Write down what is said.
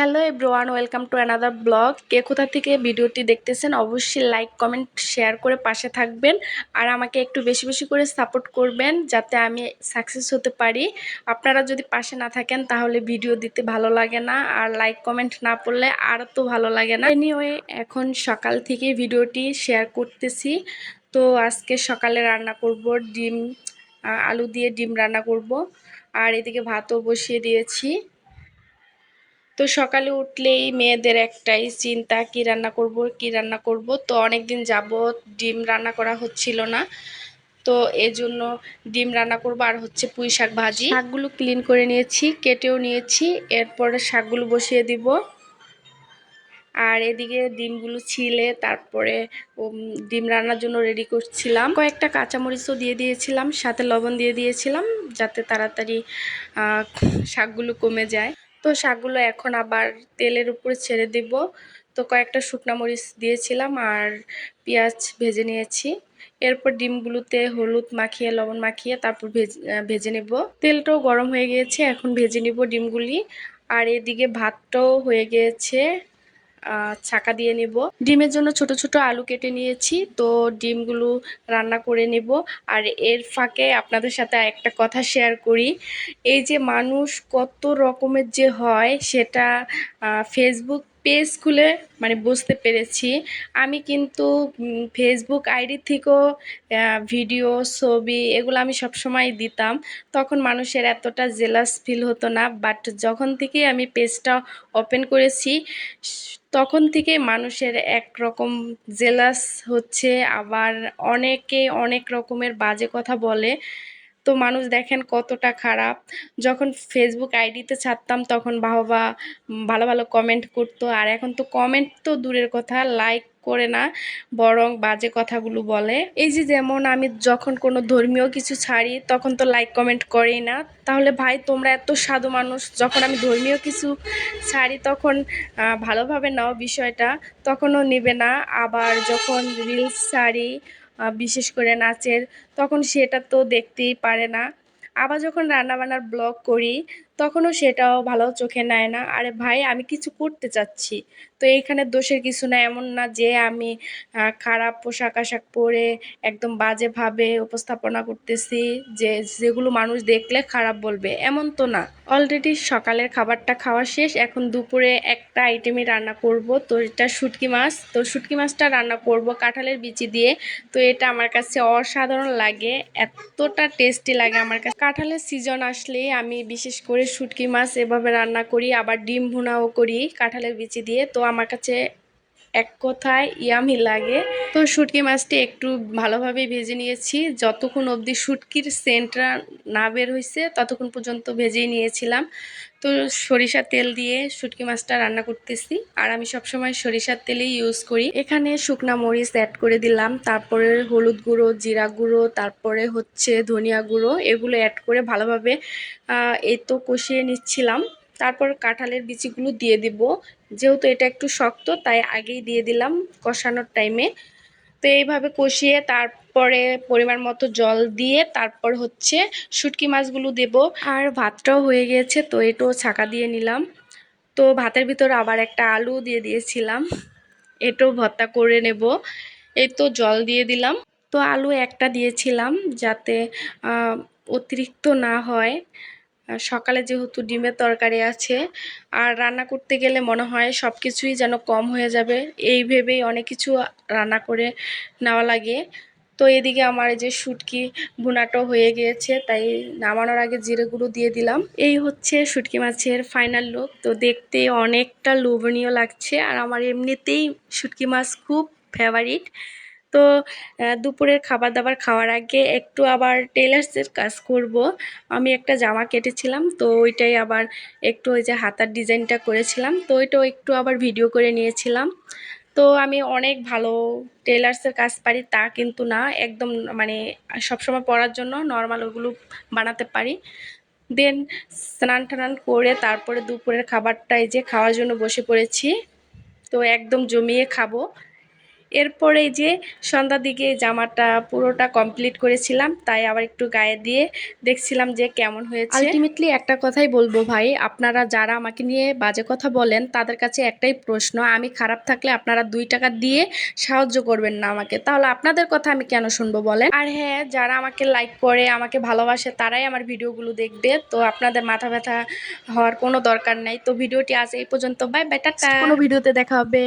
Hello everyone, welcome to another blog. কে কোথা থেকে ভিডিওটি দেখতেছেন, অবশ্যই লাইক, কমেন্ট, শেয়ার করে পাশে থাকবেন আর আমাকে একটু বেশি বেশি করে সাপোর্ট করবেন যাতে আমি সাকসেস হতে পারি। আপনারা যদি পাশে না থাকেন তাহলে ভিডিও দিতে ভালো লাগে না আর লাইক, কমেন্ট না পড়লে আর তো ভালো লাগে না। এনিওয়ে এখন সকাল থেকে ভিডিওটি শেয়ার করতেছি। তো আজকে সকালে রান্না করব ডিম আলু দিয়ে ডিম রান্না করব। আর এদিকে ভাতও বসিয়ে দিয়েছি। তো সকালে উঠলেই মেয়েদের একটাই চিন্তা, কি রান্না করব, কি রান্না করব। তো অনেক দিন যাবত ডিম রান্না করা হচ্ছিল না। তো এজন্য ডিম রান্না করব আর হচ্ছে পুঁই শাক ভাজি। শাকগুলো ক্লিন করে নিয়েছি, কেটেও নিয়েছি, এরপরে শাকগুলো বসিয়ে দিব। আর এদিকে ডিমগুলো ছিলে, তারপরে ডিম রান্নার জন্য রেডি করছিলাম। কয়েকটা কাঁচামরিচও দিয়ে দিয়েছিলাম, সাথে লবণ দিয়ে দিয়েছিলাম, যাতে তাড়াতাড়ি শাকগুলো কমে যায়। তো শাকগুলো এখন আবার তেলের উপরে ছেড়ে দিব। তো কয়েকটা শুকনা মরিচ দিয়েছিলাম আর পেঁয়াজ ভেজে নিয়েছি। এরপর ডিমগুলোতে হলুদ মাখিয়ে, লবণ মাখিয়ে তারপর ভেজে নেব। তেলটাও গরম হয়ে গিয়েছে, এখন ভেজে নিব ডিমগুলি। আর এদিকে ভাতটাও হয়ে গিয়েছে। ছাকা দিয়ে নেব। ডিমের জন্য ছোট ছোট আলু কেটে নিয়েছি, তো ডিমগুলো রান্না করে নেব। আর এর ফাঁকে আপনাদের সাথে একটা কথা শেয়ার করি। এই যে মানুষ কত রকমের যে হয়, সেটা ফেসবুক পেজ খুলে মানে বুঝতে পেরেছি। আমি কিন্তু ফেসবুক আইডি থেকেও ভিডিও, ছবি এগুলো আমি সবসময় দিতাম। তখন মানুষের এতটা জেলাস ফিল হতো না। বাট যখন থেকে আমি পেজটা ওপেন করেছি, তখন থেকে মানুষের একরকম জেলাস হচ্ছে। আবার অনেকে অনেক রকমের বাজে কথা বলে। তো মানুষ দেখেন কতটা খারাপ। যখন ফেসবুক আইডিতে ছাড়তাম তখন বাহবা ভালো ভালো কমেন্ট করতো। আর এখন তো কমেন্ট তো দূরের কথা লাইক করে না, বরং বাজে কথাগুলো বলে। এই যে যেমন আমি যখন কোনো ধর্মীয় কিছু ছাড়ি তখন তো লাইক কমেন্ট করেই না। তাহলে ভাই তোমরা এত সাধু মানুষ, যখন আমি ধর্মীয় কিছু ছাড়ি তখন ভালোভাবে নাও বিষয়টা, তখনও নেবে না। আবার যখন রিলস ছাড়ি বিশেষ করে নাচের তখন সেটা তো দেখতেই পারে না। আবার যখন রান্নাবান্নার ব্লগ করি তখনও সেটাও ভালো চোখে নেয় না। আরে ভাই, আমি কিছু করতে চাচ্ছি। তো এইখানে দোষের কিছু না, এমন না যে আমি খারাপ পোশাক আশাক পরে একদম বাজেভাবে উপস্থাপনা করতেছি যে, যেগুলো মানুষ দেখলে খারাপ বলবে, এমন তো না। অলরেডি সকালের খাবারটা খাওয়া শেষ, এখন দুপুরে একটা আইটেমই রান্না করব। তো এটা শুটকি মাছ, তো শুটকি মাছটা রান্না করব কাঁঠালের বিচি দিয়ে। তো এটা আমার কাছে অসাধারণ লাগে, এতটা টেস্টি লাগে আমার কাছে। কাঁঠালের সিজন আসলেই আমি বিশেষ করে শুটকি মাছ এভাবে রান্না করি, আবার ডিম ভুনাও করি, কাঁঠালের বিচি দিয়ে। তো আমার কাছে এক কথায় ইয়ামি লাগে। তো শুটকি মাছটি একটু ভালোভাবে ভেজে নিয়েছি। যতক্ষণ অবধি শুটকির সেন্টটা না বের হয়েছে ততক্ষণ পর্যন্ত ভেজেই নিয়েছিলাম। তো সরিষার তেল দিয়ে শুটকি মাছটা রান্না করতেছি। আর আমি সবসময় সরিষার তেলই ইউজ করি। এখানে শুকনা মরিচ অ্যাড করে দিলাম। তারপরে হলুদ গুঁড়ো, জিরা গুঁড়ো, তারপরে হচ্ছে ধনিয়া গুঁড়ো, এগুলো অ্যাড করে ভালোভাবে এই তো কষিয়ে নিচ্ছিলাম। তারপর কাঁঠালের বিচিগুলো দিয়ে দিব। যেহেতু এটা একটু শক্ত, তাই আগেই দিয়ে দিলাম কষানোর টাইমে তো এইভাবে কষিয়ে তারপরে পরিমাণ মতো জল দিয়ে তারপর হচ্ছে শুটকি মাছগুলো দেব। আর ভাতটাও হয়ে গিয়েছে তো এটাও ছাকা দিয়ে নিলাম। তো ভাতের ভিতর আবার একটা আলু দিয়ে দিয়েছিলাম। এটাও ভর্তা করে নেব। এই তো জল দিয়ে দিলাম। তো আলু একটা দিয়েছিলাম যাতে অতিরিক্ত না হয়। সকালে যেহেতু ডিমের তরকারি আছে, আর রান্না করতে গেলে মনে হয় সব কিছুই যেন কম হয়ে যাবে, এই ভেবেই অনেক কিছু রান্না করে নেওয়া লাগে। তো এদিকে আমার এই যে শুটকি ভুনাটাও হয়ে গিয়েছে, তাই নামানোর আগে জিরে গুঁড়ো দিয়ে দিলাম। এই হচ্ছে শুটকি মাছের ফাইনাল লুক তো দেখতে অনেকটা লোভনীয় লাগছে, আর আমার এমনিতেই শুটকি মাছ খুব ফেভারিট তো দুপুরের খাবার দাবার খাওয়ার আগে একটু আবার টেলার্সের কাজ করব। আমি একটা জামা কেটেছিলাম, তো ওইটাই আবার একটু ওই যে হাতার ডিজাইনটা করেছিলাম, তো ওইটাও একটু আবার ভিডিও করে নিয়েছিলাম। তো আমি অনেক ভালো টেলার্সের কাজ পারি, তা কিন্তু না, একদম মানে সবসময় পরার জন্য নর্মাল ওগুলো বানাতে পারি। দেন স্নান টান করে তারপরে দুপুরের খাবারটা এই যে খাওয়ার জন্য বসে পড়েছি, তো একদম জমিয়ে খাব। এরপরে যে সন্ধ্যার দিকে জামাটা পুরোটা কমপ্লিট করেছিলাম তাই আবার একটু গায়ে দিয়ে দেখছিলাম যে কেমন হয়েছে। আলটিমেটলি একটা কথাই বলব ভাই আপনারা যারা আমাকে নিয়ে বাজে কথা বলেন তাদের কাছে একটাই প্রশ্ন আমি খারাপ থাকলে আপনারা দুই টাকা দিয়ে সাহায্য করবেন না আমাকে তাহলে আপনাদের কথা আমি কেন শুনব বলেন? আর হ্যাঁ যারা আমাকে লাইক করে আমাকে ভালোবাসে তারাই আমার ভিডিওগুলো দেখবে তো আপনাদের মাথা ব্যথা হওয়ার কোনো দরকার নাই। তো ভিডিওটি আজ এই পর্যন্ত বাই বাই টাটা। কোনো ভিডিওতে দেখা হবে।